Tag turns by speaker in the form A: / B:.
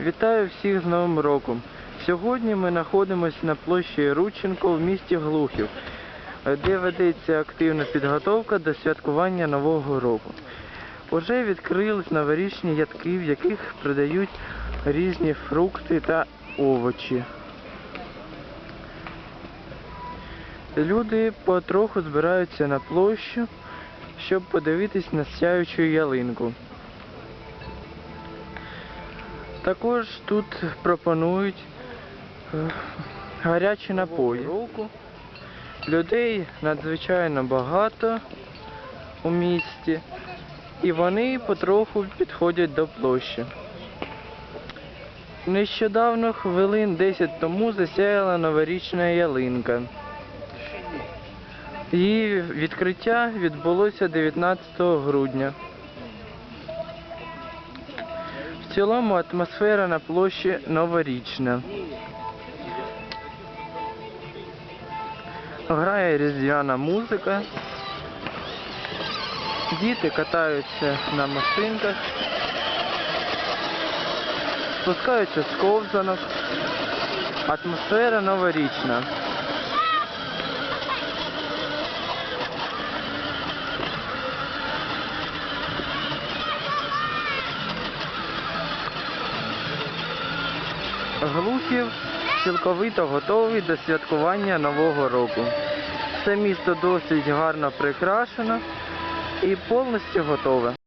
A: Вітаю всіх з Новим роком. Сьогодні ми знаходимося на площі Рудченко в місті Глухів, де ведеться активна підготовка до святкування Нового року. Уже відкрились новорічні ядки, в яких продають різні фрукти та овочі. Люди потроху збираються на площу, щоб подивитись на сяючу ялинку. Також тут пропонують е, гарячі напої. Людей надзвичайно багато у місті, і вони потроху підходять до площі. Нещодавно, хвилин 10 тому, засяяла новорічна ялинка. Її відкриття відбулося 19 грудня. В цілому атмосфера на площі новорічна. Грає різдвяна музика. Діти катаються на машинках, спускаються з ковзанок. Атмосфера новорічна. Глухів цілковито готовий до святкування Нового року. Це місто досить гарно прикрашено і повністю готове.